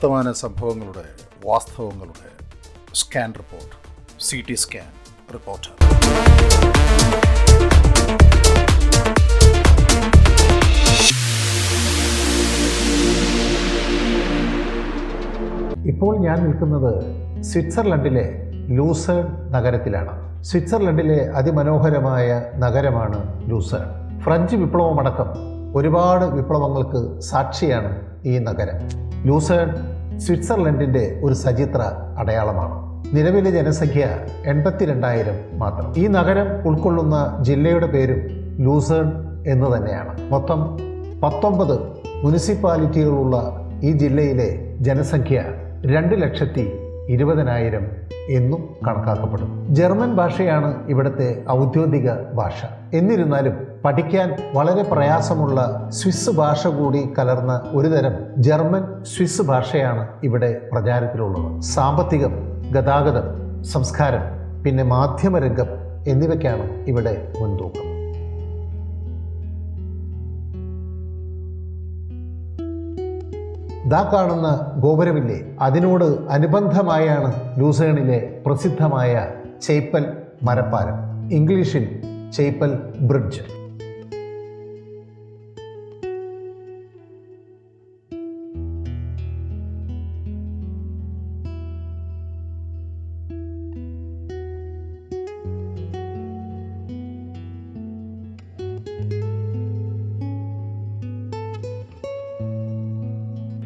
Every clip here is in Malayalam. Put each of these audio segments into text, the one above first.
വർത്തമാന സംഭവങ്ങളുടെ വാസ്തവങ്ങളുടെ scan report C T scan report. ഇപ്പോൾ ഞാൻ നിൽക്കുന്നത് സ്വിറ്റ്സർലൻഡിലെ ലൂസേൺ നഗരത്തിലാണ്. സ്വിറ്റ്സർലൻഡിലെ അതിമനോഹരമായ നഗരമാണ് ലൂസേൺ. ഫ്രഞ്ച് വിപ്ലവമടക്കം ഒരുപാട് വിപ്ലവങ്ങൾക്ക് സാക്ഷിയാണ് ഈ നഗരം. ലൂസേൺ സ്വിറ്റ്സർലൻഡിന്റെ ഒരു സചിത്ര അടയാളമാണ്. നിലവിലെ ജനസംഖ്യ എൺപത്തിരണ്ടായിരം മാത്രം. ഈ നഗരം ഉൾക്കൊള്ളുന്ന ജില്ലയുടെ പേരും ലൂസേൺ എന്ന് തന്നെയാണ്. മൊത്തം പത്തൊമ്പത് മുനിസിപ്പാലിറ്റികളുള്ള ഈ ജില്ലയിലെ ജനസംഖ്യ രണ്ട് ലക്ഷത്തി ഇരുപതിനായിരം എന്നും കണക്കാക്കപ്പെടും. ജർമ്മൻ ഭാഷയാണ് ഇവിടുത്തെ ഔദ്യോഗിക ഭാഷ. എന്നിരുന്നാലും പഠിക്കാൻ വളരെ പ്രയാസമുള്ള സ്വിസ് ഭാഷ കൂടി കലർന്ന ഒരുതരം ജർമ്മൻ സ്വിസ് ഭാഷയാണ് ഇവിടെ പ്രചാരത്തിലുള്ളത്. സാമ്പത്തികം ഗതാഗതം സംസ്കാരം പിന്നെ മാധ്യമരംഗം എന്നിവയ്ക്കാണ് ഇവിടെ മുൻതൂക്കം. ദാ കാണുന്ന ഗോപുരമില്ലേ? അതിനോട് അനുബന്ധമായാണ് ലൂസേണിലെ പ്രസിദ്ധമായ ചേപ്പൽ മരപ്പാലം. ഇംഗ്ലീഷിൽ ചേപ്പൽ ബ്രിഡ്ജ്.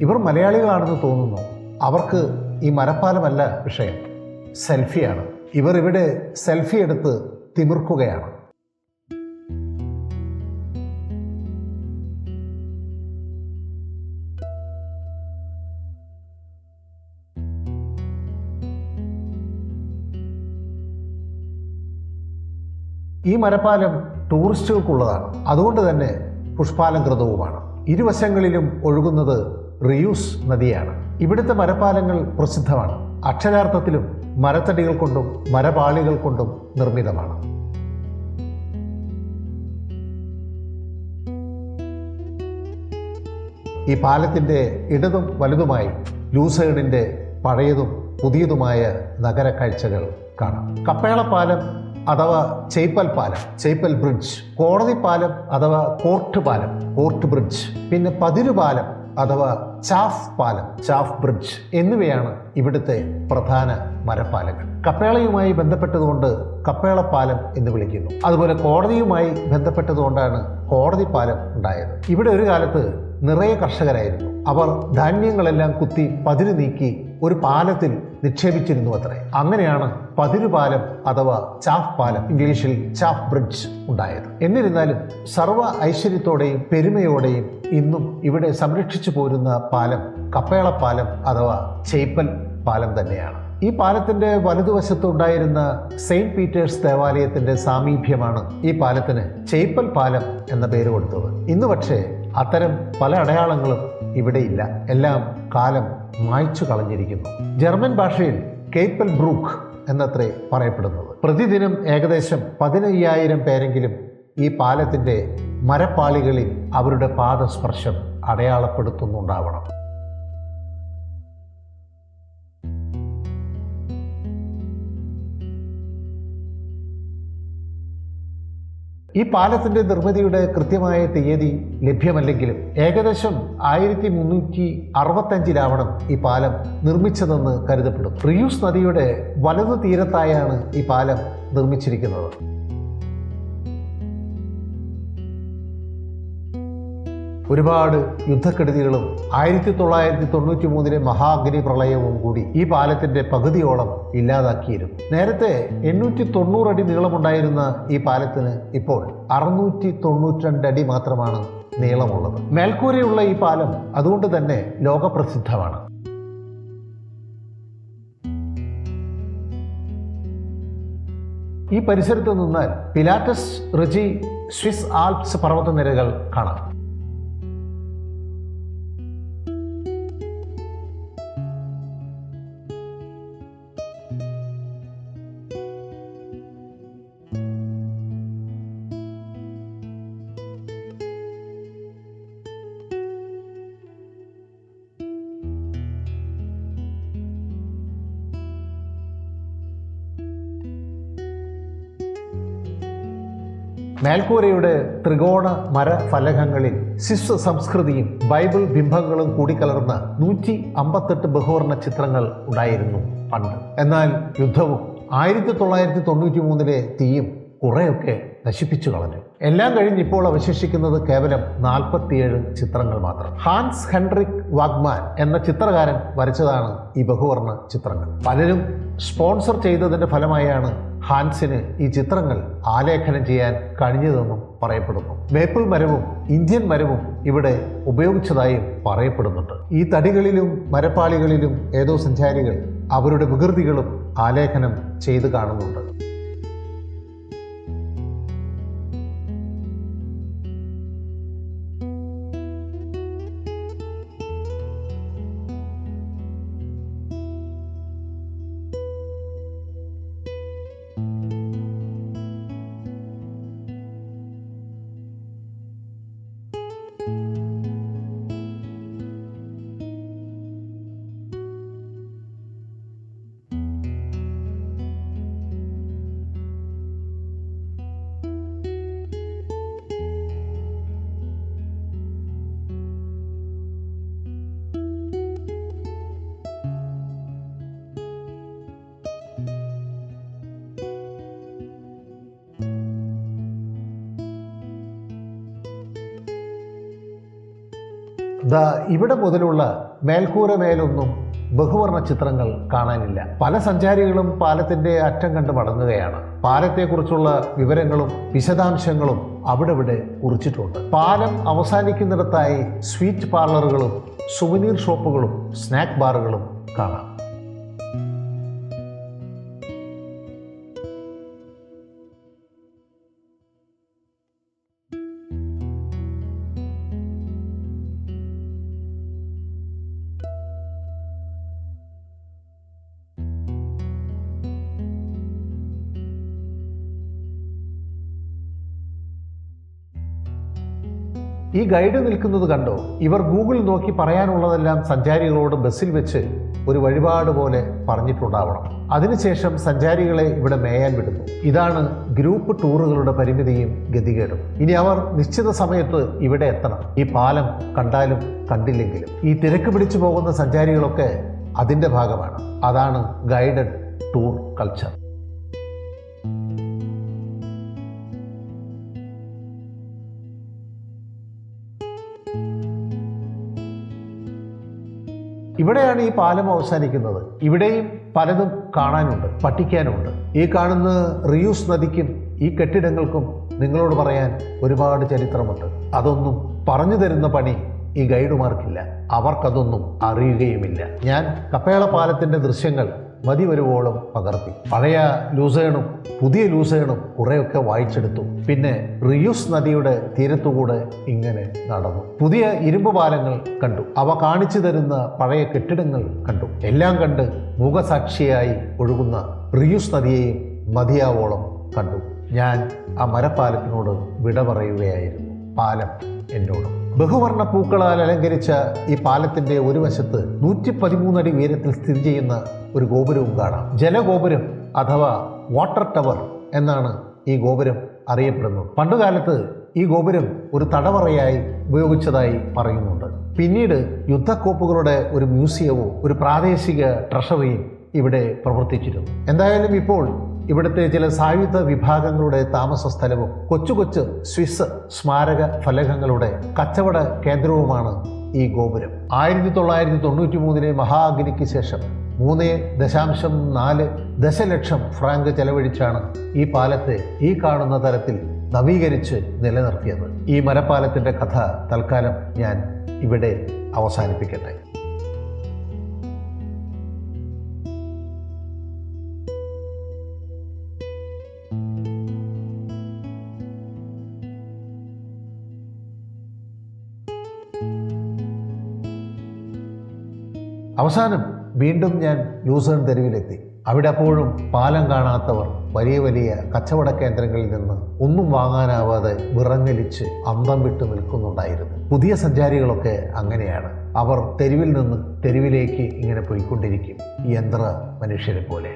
ഇവർ മലയാളികളാണെന്ന് തോന്നുന്നു. അവർക്ക് ഈ മരപ്പാലമല്ല വിഷയം. സെൽഫിയാണ്. ഇവർ ഇവിടെ സെൽഫി എടുത്ത് തിമിർക്കുകയാണ്. ഈ മരപ്പാലം ടൂറിസ്റ്റുകൾക്കുള്ളതാണ്. അതുകൊണ്ട് തന്നെ പുഷ്പാലംകൃതവുമാണ്. ഇരുവശങ്ങളിലും ഒഴുകുന്നത് റിയൂസ് നദിയാണ്. ഇവിടുത്തെ മരപ്പാലങ്ങൾ പ്രസിദ്ധമാണ്. അക്ഷരാർത്ഥത്തിലും മരത്തടികൾ കൊണ്ടും മരപാളികൾ കൊണ്ടും നിർമ്മിതമാണ്. ഈ പാലത്തിന്റെ ഇടതും വലുതുമായി ലൂസേണിന്റെ പഴയതും പുതിയതുമായ നഗര കാഴ്ചകൾ കാണാം. കപ്പേളപ്പാലം അഥവാ ചേപ്പൽ പാലം ചേപ്പൽ ബ്രിഡ്ജ്. കോടതി പാലം അഥവാ കോർട്ട് പാലം കോർട്ട് ബ്രിഡ്ജ്. പിന്നെ പതിരു പാലം അഥവാ ചാഫ് പാലം ചാഫ് ബ്രിഡ്ജ് എന്നിവയാണ് ഇവിടുത്തെ പ്രധാന മരപ്പാലങ്ങൾ. കപ്പേളയുമായി ബന്ധപ്പെട്ടതുകൊണ്ട് കപ്പേളപ്പാലം എന്ന് വിളിക്കുന്നു. അതുപോലെ കോടതിയുമായി ബന്ധപ്പെട്ടതുകൊണ്ടാണ് കോടതി പാലം ഉണ്ടായത്. ഇവിടെ ഒരു കാലത്ത് നിറയെ കർഷകരായിരുന്നു. അവർ ധാന്യങ്ങളെല്ലാം കുത്തി പതിര് നീക്കി ഒരു പാലത്തിൽ നിക്ഷേപിച്ചിരുന്നു അത്രേ. അങ്ങനെയാണ് പതിരുപാലം അഥവാ ചാഫ് പാലം ഇംഗ്ലീഷിൽ ചാഫ് ബ്രിഡ്ജ് ഉണ്ടായത്. എന്നിരുന്നാലും സർവ ഐശ്വര്യത്തോടെയും പെരുമയോടെയും ഇന്നും ഇവിടെ സംരക്ഷിച്ചു പോരുന്ന പാലം കപ്പേളപ്പാലം അഥവാ ചേപ്പൽ പാലം തന്നെയാണ്. ഈ പാലത്തിന്റെ വലതുവശത്തുണ്ടായിരുന്ന സെയിന്റ് പീറ്റേഴ്സ് ദേവാലയത്തിന്റെ സാമീപ്യമാണ് ഈ പാലത്തിന് ചേപ്പൽ പാലം എന്ന പേര് കൊടുത്തത്. ഇന്ന് പക്ഷേ അത്തരം പല അടയാളങ്ങളും ഇവിടെയില്ല. എല്ലാം കാലം മായ്ച്ചു കളഞ്ഞിരിക്കുന്നു. ജർമ്മൻ ഭാഷയിൽ കേപ്പൽ ബ്രൂക്ക് എന്നത്രേ പറയപ്പെടുന്നത്. പ്രതിദിനം ഏകദേശം പതിനയ്യായിരം പേരെങ്കിലും ഈ പാലത്തിന്റെ മരപ്പാളികളിൽ അവരുടെ പാദസ്പർശം അടയാളപ്പെടുത്തുന്നുണ്ടാവണം. ഈ പാലത്തിന്റെ നിർമ്മിതിയുടെ കൃത്യമായ തീയതി ലഭ്യമല്ലെങ്കിലും ഏകദേശം ആയിരത്തി മുന്നൂറ്റി അറുപത്തഞ്ചിലാവണം ഈ പാലം നിർമ്മിച്ചതെന്ന് കരുതപ്പെടും. റിയൂസ് നദിയുടെ വലതു തീരത്തായാണ് ഈ പാലം നിർമ്മിച്ചിരിക്കുന്നത്. ഒരുപാട് യുദ്ധക്കെടുതികളും ആയിരത്തി തൊള്ളായിരത്തി തൊണ്ണൂറ്റി മൂന്നിലെ മഹാഗ്നി പ്രളയവും കൂടി ഈ പാലത്തിന്റെ പകുതിയോളം ഇല്ലാതാക്കിയിരുന്നു. നേരത്തെ എണ്ണൂറ്റി തൊണ്ണൂറടി നീളമുണ്ടായിരുന്ന ഈ പാലത്തിന് ഇപ്പോൾ അറുന്നൂറ്റി തൊണ്ണൂറ്റിരണ്ട് അടി മാത്രമാണ് നീളമുള്ളത്. മേൽക്കൂരയുള്ള ഈ പാലം അതുകൊണ്ട് തന്നെ ലോകപ്രസിദ്ധമാണ്. ഈ പരിസരത്ത് നിന്നാൽ പിലാറ്റസ് റിജി സ്വിസ് ആൽപ്സ് പർവതനിരകൾ കാണാം. മേൽക്കൂരയുടെ ത്രികോണ മരഫലകങ്ങളിൽ ശിശു സിസ് സംസ്കൃതിയും ബൈബിൾ ബിംബങ്ങളും കൂടിക്കലർന്ന നൂറ്റി അമ്പത്തെട്ട് ബഹുവർണ ചിത്രങ്ങൾ ഉണ്ടായിരുന്നു പണ്ട്. എന്നാൽ യുദ്ധവും ആയിരത്തി തൊള്ളായിരത്തി തൊണ്ണൂറ്റി മൂന്നിലെ തീയും കുറേയൊക്കെ നശിപ്പിച്ചു കളഞ്ഞു. എല്ലാം കഴിഞ്ഞ് ഇപ്പോൾ അവശേഷിക്കുന്നത് കേവലം നാൽപ്പത്തിയേഴ് ചിത്രങ്ങൾ മാത്രം. ഹാൻസ് ഹെൻറിക് വാഗ്മാൻ എന്ന ചിത്രകാരൻ വരച്ചതാണ് ഈ ബഹുവർണ ചിത്രങ്ങൾ. പലരും സ്പോൺസർ ചെയ്തതിന്റെ ഫലമായാണ് ഹാൻസിന് ഈ ചിത്രങ്ങൾ ആലേഖനം ചെയ്യാൻ കഴിഞ്ഞതെന്നും പറയപ്പെടുന്നു. മേപ്പിൾ മരവും ഇന്ത്യൻ മരവും ഇവിടെ ഉപയോഗിച്ചതായും പറയപ്പെടുന്നുണ്ട്. ഈ തടികളിലും മരപ്പാളികളിലും ഏതോ സഞ്ചാരികൾ അവരുടെ വികൃതികളും ആലേഖനം ചെയ്തു കാണുന്നുണ്ട്. ദാ ഇവിടെ മുതലുള്ള മേൽക്കൂര മേലൊന്നും ബഹുവർണ ചിത്രങ്ങൾ കാണാനില്ല. പല സഞ്ചാരികളും പാലത്തിന്റെ അറ്റം കണ്ട് മടങ്ങുകയാണ്. പാലത്തെക്കുറിച്ചുള്ള വിവരങ്ങളും വിശദാംശങ്ങളും അവിടെ ഇവിടെ കുറിച്ചിട്ടുണ്ട്. പാലം അവസാനിക്കുന്നിടത്തായി സ്വീറ്റ് പാർലറുകളും സുവനീർ ഷോപ്പുകളും സ്നാക്ക് ബാറുകളും കാണാം. ഈ ഗൈഡ് നിൽക്കുന്നത് കണ്ടോ? ഇവർ ഗൂഗിൾ നോക്കി പറയാനുള്ളതെല്ലാം സഞ്ചാരികളോട് ബസ്സിൽ വെച്ച് ഒരു വഴിപാട് പോലെ പറഞ്ഞിട്ടുണ്ടാവണം. അതിനുശേഷം സഞ്ചാരികളെ ഇവിടെ മേയാൻ വിടുന്നു. ഇതാണ് ഗ്രൂപ്പ് ടൂറുകളുടെ പരിമിതിയും ഗതികേടും. ഇനി അവർ നിശ്ചിത സമയത്ത് ഇവിടെ എത്തണം. ഈ പാലം കണ്ടാലും കണ്ടില്ലെങ്കിലും. ഈ തിരക്ക് പിടിച്ചു പോകുന്ന സഞ്ചാരികളൊക്കെ അതിന്റെ ഭാഗമാണ്. അതാണ് ഗൈഡഡ് ടൂർ കൾച്ചർ. ഇവിടെയാണ് ഈ പാലം അവസാനിക്കുന്നത്. ഇവിടെയും പലതും കാണാനുണ്ട് പഠിക്കാനുണ്ട് ഈ കാണുന്ന റിയൂസ് നദിക്കും ഈ കെട്ടിടങ്ങൾക്കും നിങ്ങളോട് പറയാൻ ഒരുപാട് ചരിത്രമുണ്ട്. അതൊന്നും പറഞ്ഞു തരുന്ന പണി ഈ ഗൈഡുമാർക്കില്ല. അവർക്കതൊന്നും അറിയുകയുമില്ല. ഞാൻ കപ്പേള പാലത്തിന്റെ ദൃശ്യങ്ങൾ മതി വരുവോളം പകർത്തി. പഴയ ലൂസേണും പുതിയ ലൂസേണും കുറേയൊക്കെ വായിച്ചെടുത്തു. പിന്നെ റിയൂസ് നദിയുടെ തീരത്തുകൂടെ ഇങ്ങനെ നടന്നു. പുതിയ ഇരുമ്പ് പാലങ്ങൾ കണ്ടു. അവ കാണിച്ചു തരുന്ന പഴയ കെട്ടിടങ്ങൾ കണ്ടു. എല്ലാം കണ്ട് മുഖസാക്ഷിയായി ഒഴുകുന്ന റിയൂസ് നദിയെയും മതിയാവോളം കണ്ടു. ഞാൻ ആ മരപ്പാലത്തിനോട് വിട പറയുകയായിരുന്നു. പാലം എന്നോട്. ബഹുവർണ പൂക്കളാൽ അലങ്കരിച്ച ഈ പാലത്തിന്റെ ഒരു വശത്ത് നൂറ്റി പതിമൂന്നടി ഉയരത്തിൽ സ്ഥിതി ചെയ്യുന്ന ഒരു ഗോപുരവും കാണാം. ജലഗോപുരം അഥവാ വാട്ടർ ടവർ എന്നാണ് ഈ ഗോപുരം അറിയപ്പെടുന്നത്. പണ്ടുകാലത്ത് ഈ ഗോപുരം ഒരു തടവറയായി ഉപയോഗിച്ചതായി പറയുന്നുണ്ട്. പിന്നീട് യുദ്ധക്കോപ്പുകളുടെ ഒരു മ്യൂസിയവും ഒരു പ്രാദേശിക ട്രഷറിയും ഇവിടെ പ്രവർത്തിച്ചിരുന്നു. എന്തായാലും ഇപ്പോൾ ഇവിടുത്തെ ചില സായുധ വിഭാഗങ്ങളുടെ താമസ സ്ഥലവും കൊച്ചു കൊച്ചു സ്വിസ് സ്മാരക ഫലകങ്ങളുടെ കച്ചവട കേന്ദ്രവുമാണ് ഈ ഗോപുരം. ആയിരത്തി തൊള്ളായിരത്തി തൊണ്ണൂറ്റി മൂന്നിലെ മഹാഅഗ്നിക്ക് ശേഷം മൂന്ന് ദശാംശം നാല് ദശലക്ഷം ഫ്രാങ്ക് ചെലവഴിച്ചാണ് ഈ പാലത്തെ ഈ കാണുന്ന തരത്തിൽ നവീകരിച്ച് നിലനിർത്തിയത്. ഈ മരപ്പാലത്തിന്റെ കഥ തൽക്കാലം ഞാൻ ഇവിടെ അവസാനിപ്പിക്കട്ടെ. അവസാനം വീണ്ടും ഞാൻ ലൂസേൺ തെരുവിലെത്തി. അവിടെ അപ്പോഴും പാലം കാണാത്തവർ വലിയ വലിയ കച്ചവട കേന്ദ്രങ്ങളിൽ നിന്ന് ഒന്നും വാങ്ങാനാവാതെ വിറങ്ങലിച്ച് അന്തം വിട്ട് നിൽക്കുന്നുണ്ടായിരുന്നു. പുതിയ സഞ്ചാരികളൊക്കെ അങ്ങനെയാണ്. അവർ തെരുവിൽ നിന്ന് തെരുവിലേക്ക് ഇങ്ങനെ പോയിക്കൊണ്ടിരിക്കും. യന്ത്ര മനുഷ്യരെ പോലെ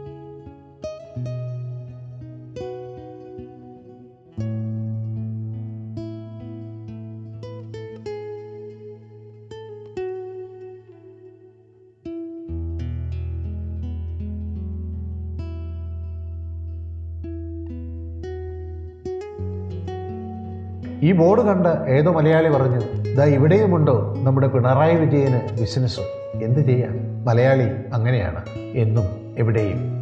ഈ ബോർഡ് കണ്ട് ഏതോ മലയാളി പറഞ്ഞു ദാ ഇവിടെയുമുണ്ടോ നമ്മുടെ പിണറായി വിജയന് ബിസിനസ് എന്ത് ചെയ്യാം? മലയാളി അങ്ങനെയാണ് എന്നും എവിടെയും.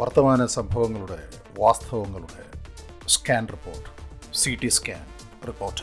വർത്തമാന സംഭവങ്ങളുടെ വാസ്തവങ്ങളുടെ scan report C T scan. Report